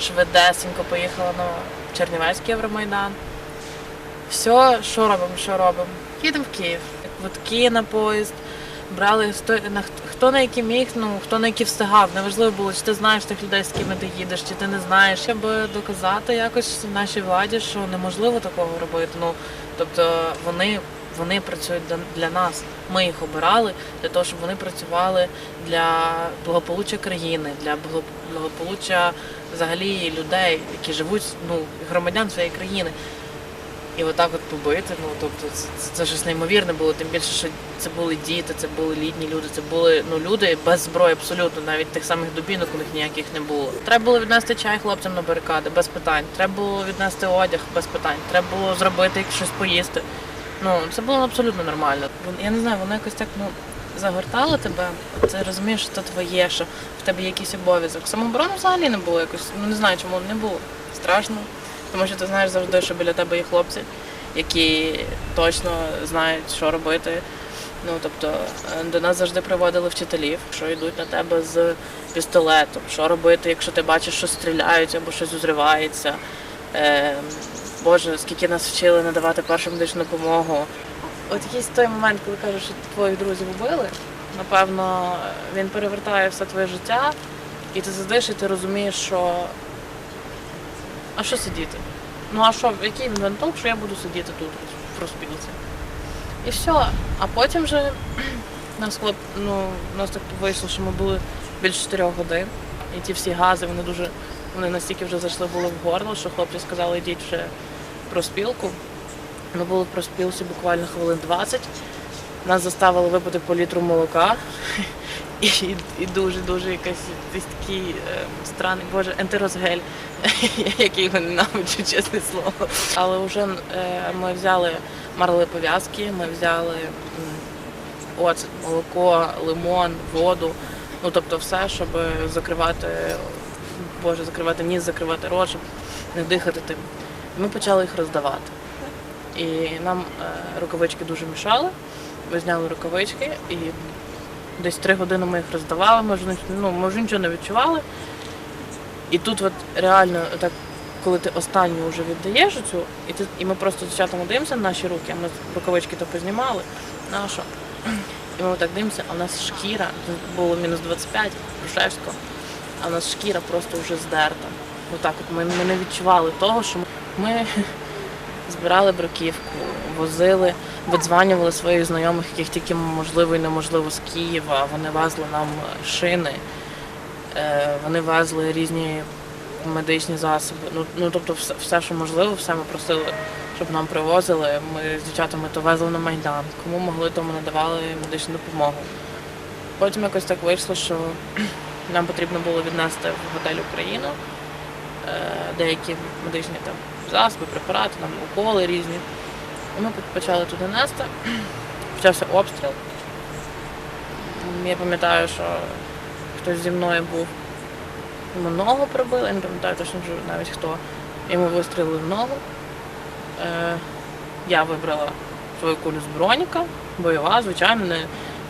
швидесенько поїхала на Чернівецький Євромайдан. Все, що робимо, що робимо? Їдемо в Київ. Квитки на поїзд. Брали на хто на які міг, ну хто на які встигав. Неважливо було, чи ти знаєш тих людей, з ким ти їдеш, чи ти не знаєш. Щоб доказати якось нашій владі, що неможливо такого робити. Ну тобто вони, вони працюють для, нас. Ми їх обирали для того, щоб вони працювали для благополуччя країни, для благополуччя взагалі людей, які живуть, ну громадян своєї країни. І отак от побити, ну тобто це, це, це щось неймовірне було, тим більше, що це були діти, це були літні люди, це були ну люди без зброї абсолютно, навіть тих самих дубінок у них ніяких не було. Треба було віднести чай хлопцям на барикади, без питань. Треба було віднести одяг без питань. Треба було зробити щось поїсти. Ну це було абсолютно нормально. Я не знаю, воно якось так ну загортало тебе. Ти розумієш, що це твоє, що в тебе якийсь обов'язок. Самооборони взагалі не було якось. Ну не знаю, чому не було. Страшно. Тому що ти знаєш завжди, що біля тебе є хлопці, які точно знають, що робити. Ну тобто е, до нас завжди приводили вчителів, що йдуть на тебе з пістолетом, що робити, якщо ти бачиш, що стріляють або щось зривається. Е, Боже, скільки нас вчили надавати першу медичну допомогу. От якийсь той момент, коли кажуть, що твоїх друзів вбили, напевно, він перевертає все твоє життя, і ти сидиш, і ти розумієш, що а що сидіти? Ну а що, який він толк, що я буду сидіти тут в розпілці? І все. А потім вже нас хлоп, ну, нас так вийшло, що ми були більше 4 годин. І ті всі гази, вони дуже, вони настільки вже зайшли було в горло, що хлопці сказали, йдіть вже проспілку. Ми були в проспілці буквально хвилин 20. Нас заставили випити по літру молока. І, і дуже-дуже якийсь такий е, странний, боже, ентерозгель, який його ненавиджу, чесне слово. Але вже е, ми взяли марлеві пов'язки, ми взяли оцет, молоко, лимон, воду. Ну тобто все, щоб закривати, боже, закривати ніс, закривати рот, щоб не дихати тим. Ми почали їх роздавати. І нам е, рукавички дуже мішали. Ми зняли рукавички і десь три години ми їх роздавали, ми вже, ну, ми вже нічого не відчували. І тут от реально так, коли ти останню вже віддаєш цю, і, ти, і ми просто дівчатами дивимося на наші руки, а ми рукавички то познімали, нашу. І ми так дивимося, а у нас шкіра, було мінус 25 Грушевського, а у нас шкіра просто вже здерта. Отак от ми, ми не відчували того, що ми збирали бруківку, возили, видзванювали своїх знайомих, яких тільки можливо і неможливо з Києва. Вони везли нам шини, е, вони везли різні медичні засоби. Ну, ну тобто, все, все, що можливо, все ми просили, щоб нам привозили. Ми з дівчатами то везли на Майдан. Кому могли, тому надавали медичну допомогу. Потім якось так вийшло, що нам потрібно було віднести в готель Україну е, деякі медичні там засоби, препарати, там уколи різні. І ми почали туди нести. Почався обстріл. Я пам'ятаю, що хтось зі мною був. Йому ногу пробили, я не пам'ятаю точно навіть хто. Йому вистрілили в ногу. Е, я вибрала свою кулю з броніка, бойова, звичайно, не,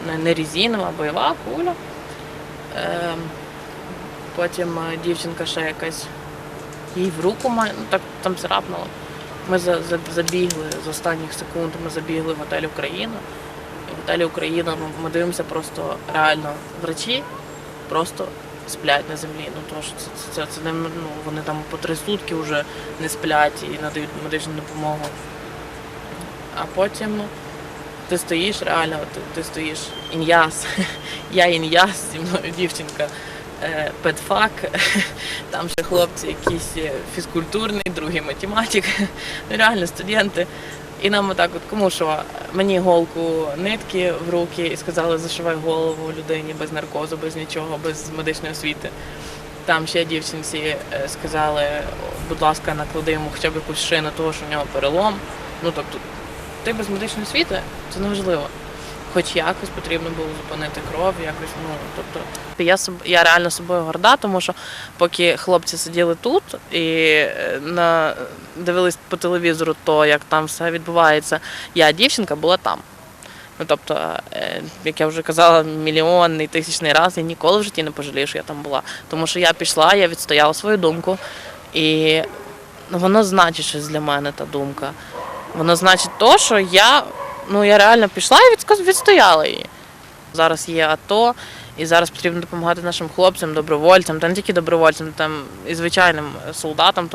не, не резинова, бойова куля. Е, потім е, дівчинка ще якась їй в руку має, ну так там царапнуло. Ми за, за, забігли з останніх секунд, ми забігли в готель Україна. І в готелі Україна ми, ми дивимося просто реально врачі просто сплять на землі. Ну тому що це, це, це, це не, ну, вони там по три сутки вже не сплять і надають медичну допомогу. А потім ти стоїш реально, ти, ти стоїш ін'яс. Я ін'яс, зі мною дівчинка педфак, там ще хлопці якісь е, фізкультурний, другий математик, ну реально студенти. І нам отак, от кому що, мені голку нитки в руки і сказали, зашивай голову людині без наркозу, без нічого, без медичної освіти. Там ще дівчинці е, сказали, будь ласка, наклади йому хоча б якусь шину, того, що в нього перелом. Ну тобто, ти без медичної освіти це неважливо. Хоч якось потрібно було зупинити кров, якось, ну тобто. Я я реально собою горда, тому що поки хлопці сиділи тут і е, на дивились по телевізору, то як там все відбувається, я дівчинка була там. Ну тобто, е, як я вже казала, мільйонний тисячний раз, я ніколи в житті не пожалію, що я там була. Тому що я пішла, я відстояла свою думку, і воно значить щось для мене, та думка. Воно значить то, що я, ну, я реально пішла і відстояла її. Зараз є АТО, і зараз потрібно допомагати нашим хлопцям, добровольцям, та не тільки добровольцям, там і звичайним солдатам. Тому